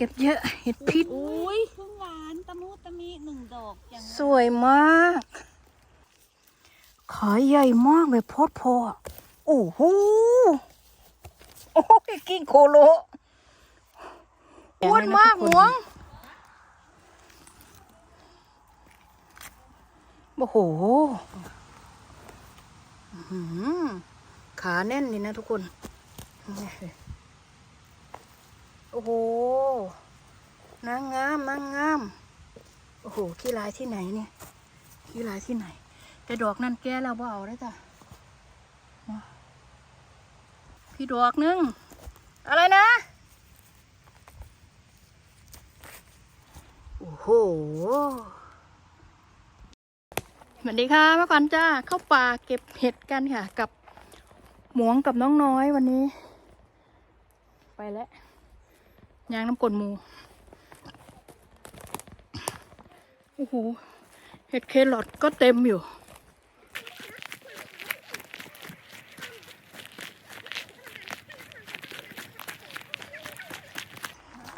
เก็บเยอะเห็ดพิษ อุ้ยพึ่งหวานตะมุตะมิหนึ่งดอกอย่างสวยมากขาใหญ่มากแบบโพดโพอะโอ้โหโอ้ยกิ้งโคโลอ้วนมากหมวงโอ้โหอื้อหือขาแน่นเลยนะทุกคนโอ้โห นางงามนางงาม โอ้โห ขี้ลายที่ไหนเนี่ย ขี้ลายที่ไหน แต่ดอกนั่นแก่เราบ่เอาได้จ้ะพี่ดอกหนึง อะไรนะ โอ้โหสวัสดีค่ะมาก่อนจ้าเข้าป่าเก็บเห็ดกันค่ะ กับหมวงกับน้องน้อยวันนี้ ไปแล้ว ยางน้ำกลนมู โอ้โห เห็ดเครอทก็เต็มอยู่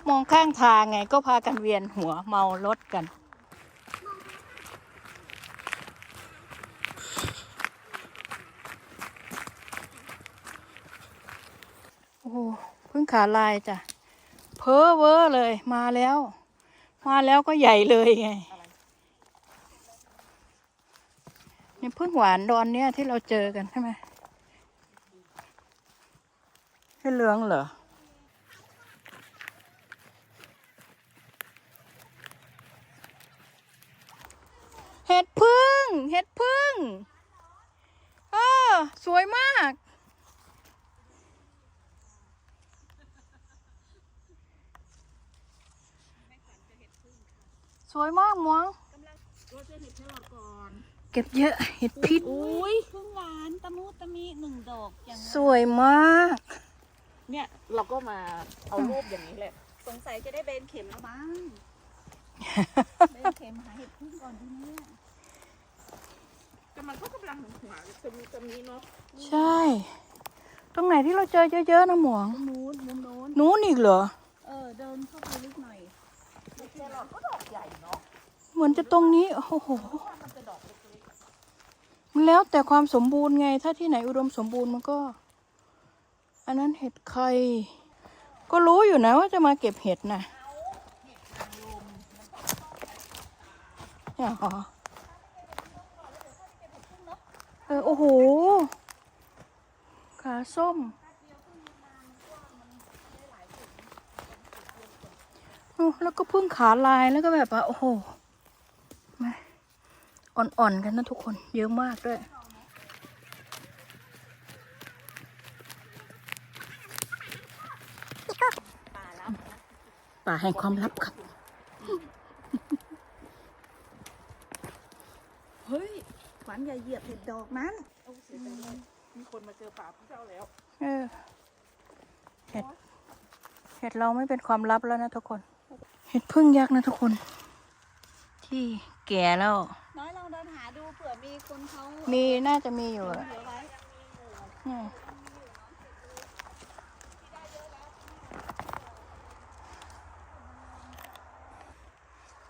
มองข้างทางไงก็พากันเวียนหัวเมารถกัน โอ้โหเพิ่งขาลายจ้ะ เพ้อเวอร์เลย มาแล้ว มาแล้วก็ใหญ่เลยไงเนี่ยพึ่งหวานดอนเนี่ยที่เราเจอกันใช่ไหมให้เหลืองเหรอเห็ดพึ่ง เห็ดพึ่ง เออ สวยมาก สวยมากหมวงเราจะเห็ดแครอทก่อนเก็บเยอะเห็ดพิษอุ้ยพึ่งหวานตะมุตะมิหนึ่งดอกอย่างสวยมาก เนี่ยเราก็มาเอารูปอย่างนี้แหละสงสัยจะได้เบนเข็มแล้วบ้างเบนเข็มหาเห็ดพึ่งก่อนทีนี้แต่มันก็กำลังหัวจะมีจะมีเนาะใช่ ตรงไหนที่เราเจอเยอะๆนะหมวงมุมนู้นมุมโน้นนู้นอีกเหรอเออเดินเข้าไปลึกหน่อยเห็ดแครอทก็ดอกใหญ่ เหมือนจะตรงนี้ โอ้โห มันแล้วแต่ความสมบูรณ์ไง ถ้าที่ไหนอุดมสมบูรณ์มันก็ อันนั้นเห็ดใคร ก็รู้อยู่นะว่าจะมาเก็บเห็ดนะเนี่ยเหรอเออโอ้โห ขาส้มโอ้แล้วก็พิ่งขาลายแล้วก็แบบว่าโอ้โห อ่อนๆกันนะทุกคนเยอะมากด้วย ป่าแห่งความลับครับๆเฮ้ยขวัญอย่าเหยียบเห็ดดอกนั้นมีคนมาเจอป่าพวกเจ้าแล้ว เออเห็ดเห็ดเราไม่เป็นความลับแล้วนะทุกคน เห็ดพึ่งยักษ์นะทุกคน ที่แก่แล้ว เขามีน่าจะมีอยู่อะนี่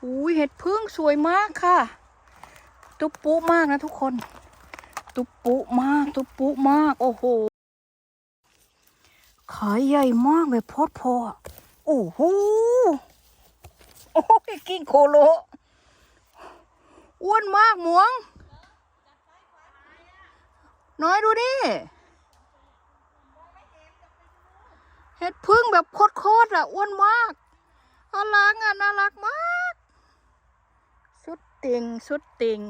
อุ้ยเห็ดพึ่งสวยมากค่ะ ตุ๊บปุ๊มากนะทุกคน ตุ๊บปุ๊มาก ตุ๊บปุ๊มาก โอ้โห ขาใหญ่มากแบบโพดพอโอ้โห โอ้ย กิ้งโคโล อ้วนมากหมวง น้อยดูดิเห็ดพึ่งแบบโคตรๆอะอ้วนมากน่ารักอะน่ารักมาก สุดติงสุดติง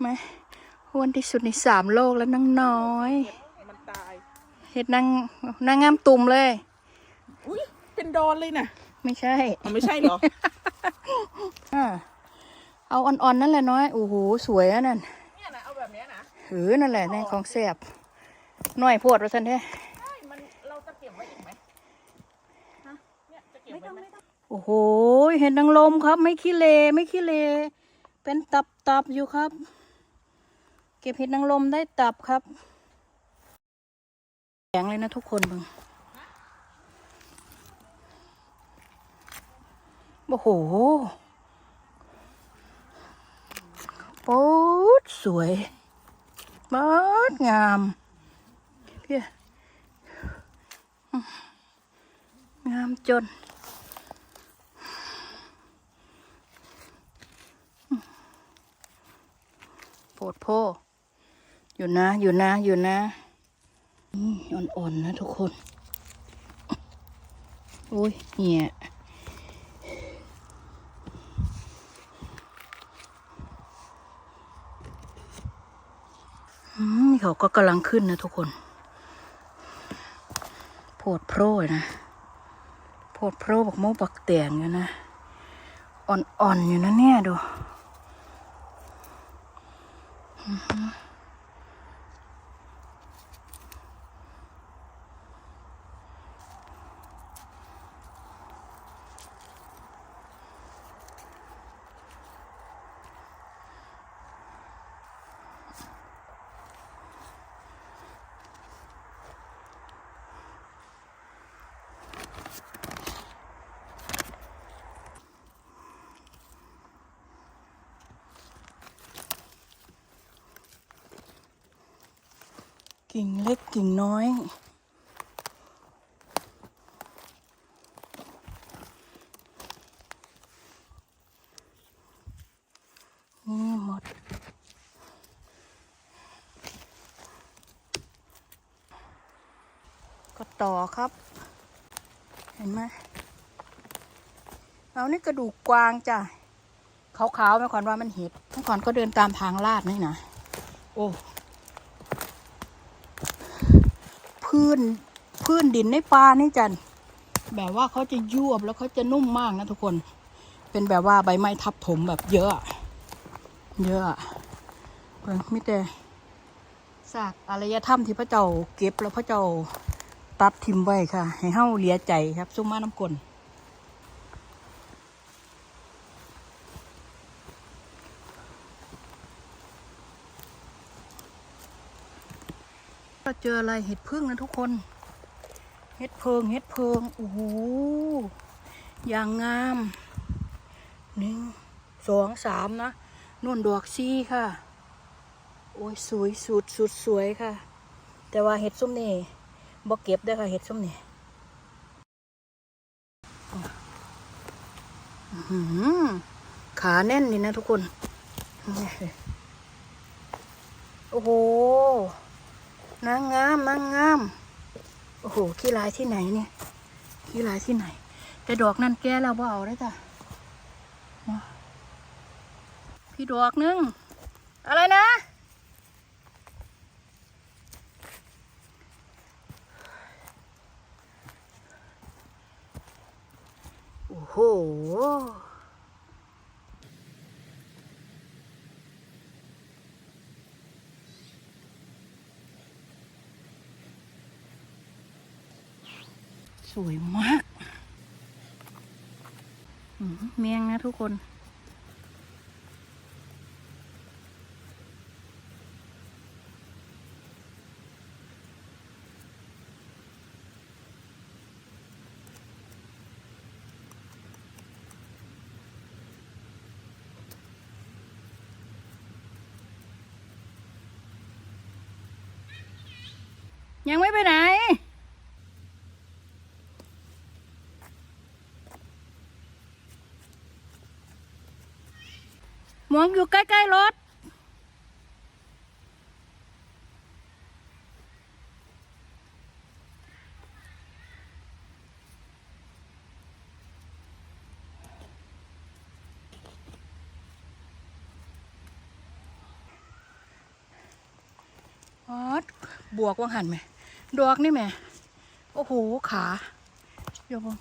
ไหมอ้วนที่สุดในสามโลกแล้วนางน้อยมันตายเห็ดนางนางงามตุ่มเลย อุ้ยเป็นดอนเลยนะไม่ใช่อ๋อไม่ใช่เหรออ่าเอาอ่อนๆนั่นแหละน้อย โอ้โห สวยอะนั่น เนี้ยนะหือนั่นแหละในของแสบหน่อยโพดว่าสันเด้ใช่มันเราจะเก็บไว้อีกไหมฮะเนี่ยจะเก็บไม่ไว้ต้องไหมไม่ต้องโอ้โห เห็นนางลมครับ ไม่ขี้เลไม่ขี้เลเป็นตับตับๆอยู่ครับ เก็บเห็ดนางลมได้ตับครับแข็งเลยนะทุกคนมึงโอ้โหป๊ดสวย ป๊ดงามเพี่งามจนโปดโพอยู่นะ อยู่นะ อยู่นะอ่อนๆนะทุกคน โอ้ยเหี่ยอืมนี่ เขาก็กำลังขึ้นนะทุกคน โพดโพรนะ โพดโพรบักโมบักแตงอยู่นะ อ่อนๆอยู่นะเนี่ยดู กิ่งเล็กกิ่งน้อย นี่หมด ก็ต่อครับ เห็นไหมเอานี่กระดูกกวางจ้ะขาวๆไม่ขวัญว่ามันเห็ดเมื่อก่อนก็เดินตามทางลาดนี่นะ โอ้ พื้น พื้นดินในป่านี่จันแบบว่าเขาจะยวบแล้วเขาจะนุ่มมากนะทุกคน เป็นแบบว่าใบไม้ทับถมแบบเยอะ เยอะเพิ่งมิแต่ซากอารยธรรมที่พระเจ้าเก็บแล้วพระเจ้าตัดทิมไว้ค่ะ ให้เฮาเหลียใจครับ ซุ้มมาน้ำกลน เจออะไรเห็ดพึ่งนะทุกคน เห็ดเพิง เห็ดเพิง โอ้โห อย่างงาม หนึ่ง สอง สามนะนุ่นดอกซี่ค่ะ โอ้ย สวยสุดสุดสวยค่ะ แต่ว่าเห็ดส้มนี่บ่เก็บได้ค่ะ เห็ดส้มนี่ขาแน่นนี่นะทุกคน โอ้โห นางงามนางงาม โอ้โหขี้ลายที่ไหนเนี่ยขี้ลายที่ไหน แต่ดอกนั่นแก่แล้วบ่เอาได้จ้ะพี่ดอกหนึง อะไรนะ โอ้โห วยมากเมียงนะทุกคนยังไม่ไปไหน หมวงอยู่ใกล้ๆรถออดบวกว่างหันไหม ดอกนี่แหม่โอ้โห ขาเดี๋ยวบง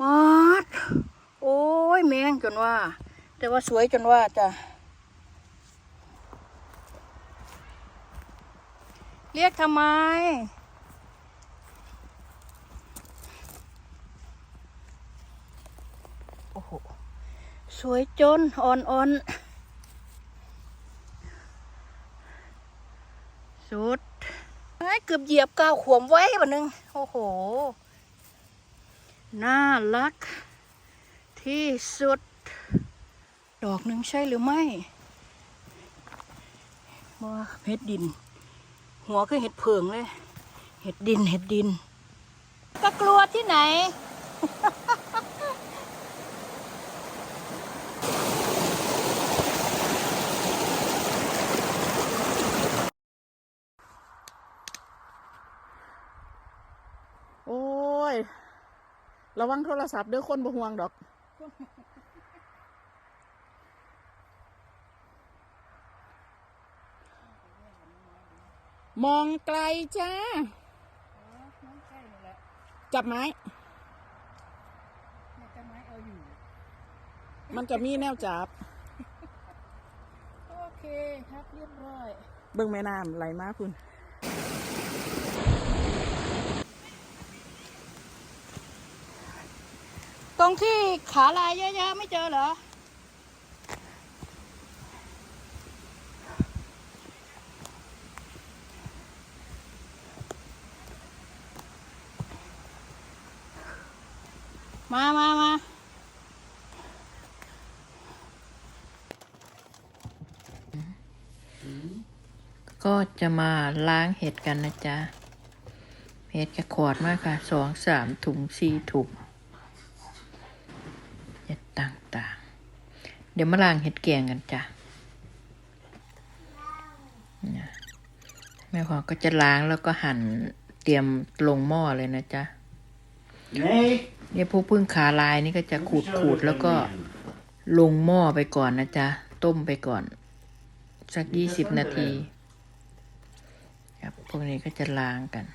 ออด โอ้ยแมง จนว่า แต่ว่าสวยจนว่าจะเรียกทำไม โอ้โห สวยจนอ่อนๆสุดไอ้เกือบเหยียบก้าวขวมไว้บันนึง โอ้โห น่ารักที่สุด ดอกหนึ่งใช่หรือไม่ว่าเห็ดดิน หัวคือเห็ดเผิงเลย เห็ดดินเห็ดดิน ก็กลัวที่ไหน โอ้ย ระวังโทรศัพท์เด้อคนบ่ห่วงดอก มองไกลจ้าจับไม้มันจะมีแนวจับ โอเคครับเรียบร้อย เบิ่งแม่น้ำไหลมาคุณ ตรงที่ขาลายเยอะๆไม่เจอเหรอ มามามา ก็จะมาล้างเห็ดกันนะจ๊ะ เห็ดจะขวดมากค่ะ สองสามถุงสี่ถุงเห็ดต่างๆ เดี๋ยวมาล้างเห็ดแกงกันจ้ะเนี่ยแม่พอก็จะล้างแล้วก็หั่นเตรียมลงหม้อเลยนะจ๊ะ Nej, เนี่ยพวกพึ่งขาลายนี่ก็จะขูดขูดๆแล้วก็ลงหม้อไปก่อนนะจ๊ะ ต้มไปก่อน สักยี่สิบนาที ครับพวกนี้ก็จะล้างกัน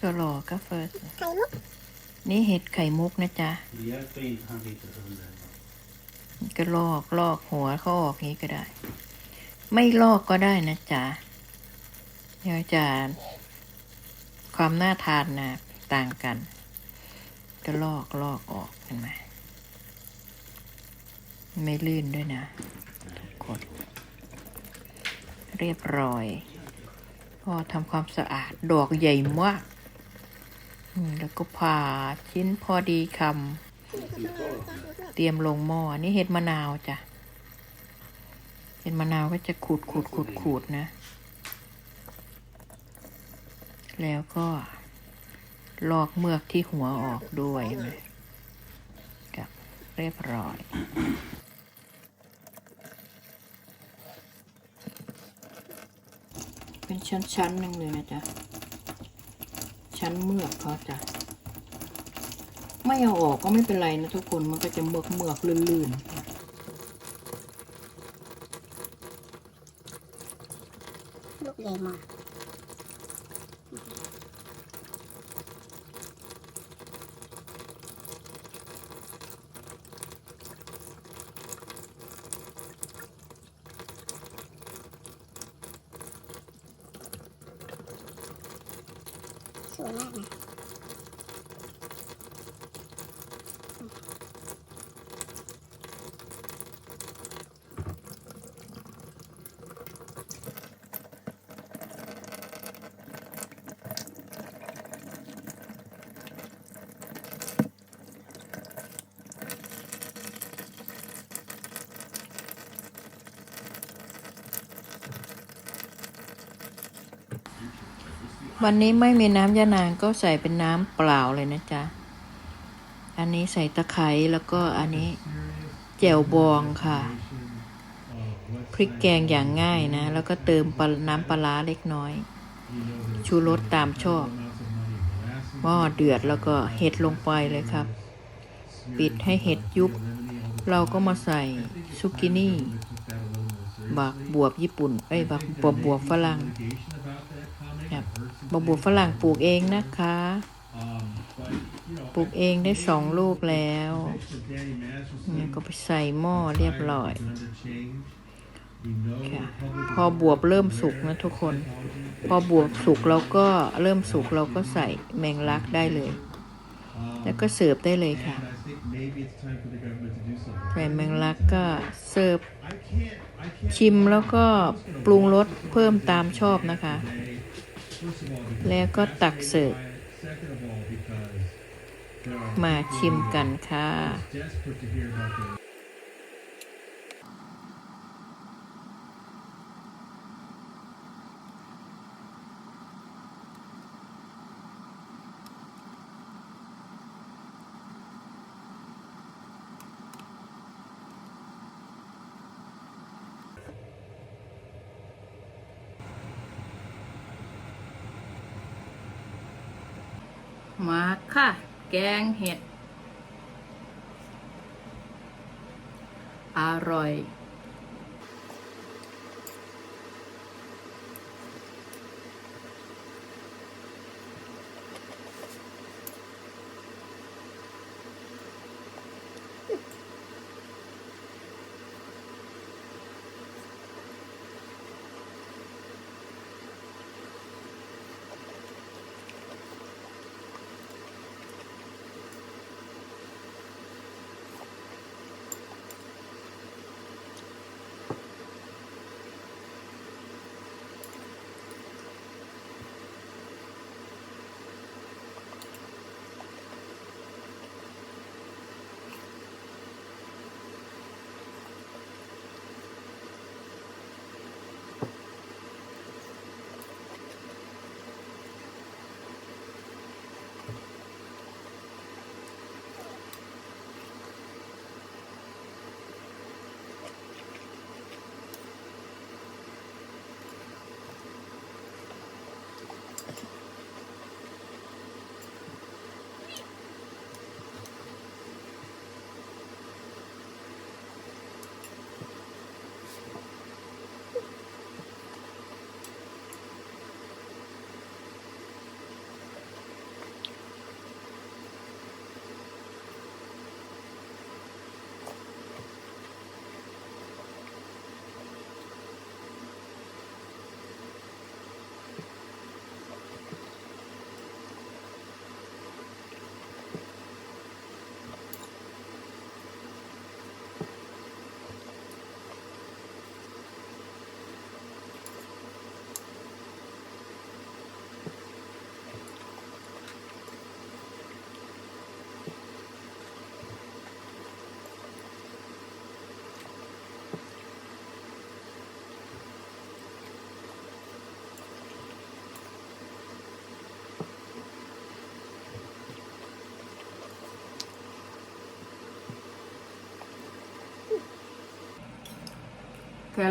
ก็รอกาแฟนี่เห็ดไข่มุกนะจ๊ะ det hjälper inte. Han sitter under. ก็ลอกลอกหัวเขาออกนี้ก็ได้ ไม่ลอกก็ได้นะจ๊ะเดี๋ยวจะความน่าทานนะต่างกัน ก็ลอกลอกออกเห็นไหมไม่ลื่นด้วยนะกดเรียบร้อย พอทำความสะอาดดอกใหญ่มากอืม แล้วก็ผ่าชิ้นพอดีคำเตรียมลงหม้อนี่เห็ดมะนาวจ้ะเห็ดมะนาวก็จะขูดขูดขูดขูดนะ แล้วก็ ลอกเมือกที่หัวออกด้วยนะกับเรียบร้อยเป็นชั้นๆหนึ่งเลยนะจ๊ะ ชั้นเมือกเขาจ้ะไม่เอาออกก็ไม่เป็นไรนะทุกคนมันก็จะเมือกเมือกลื่นๆลูกใหญ่มาก วันนี้ไม่มีน้ำยานางก็ใส่เป็นน้ำเปล่าเลยนะจ๊ะ อันนี้ใส่ตะไคร้แล้วก็อันนี้แจ่วบองค่ะ พริกแกงอย่างง่ายนะ แล้วก็เติมน้ำปลาร้าเล็กน้อย ชูรสตามชอบ หม้อเดือดแล้วก็เห็ดลงไปเลยครับ ปิดให้เห็ดยุบ เราก็มาใส่ซุกินี่บักบวบญี่ปุ่น เอ้ยบักบวบบวบฝรั่ง บบักบวฝรั่งปลูกเองนะคะ ปลูกเองได้สองลูกแล้วเนี่ยก็ไปใส่หม้อเรียบร้อยค่ะพอบวบเริ่มสุกนะทุกคน พอบวบสุกเราก็เริ่มสุกเราก็ใส่แมงลักได้เลย แล้วก็เสิร์ฟได้เลยค่ะใส่แมงลักก็เสิร์ฟชิมแล้วก็ปรุงรสเพิ่มตามชอบนะคะ แล้วก็ตักเสิร์ฟมาชิมกันค่ะ มาค่ะ แกงเห็ด อร่อย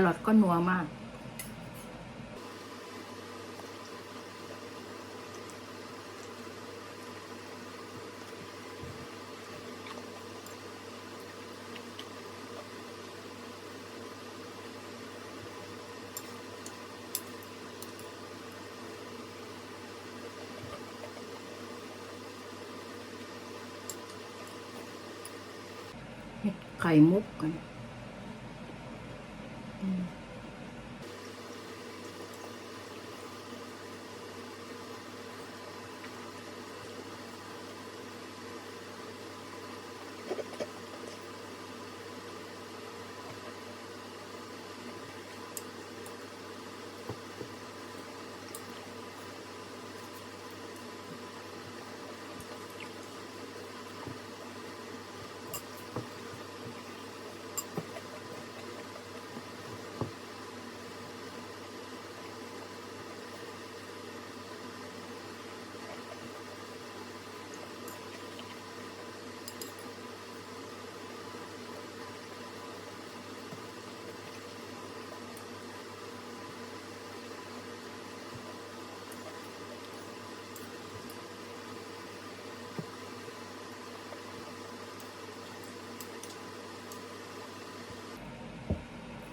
รอทก็นัวมาก ไข่มุกกัน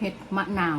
ห็ดมะนาว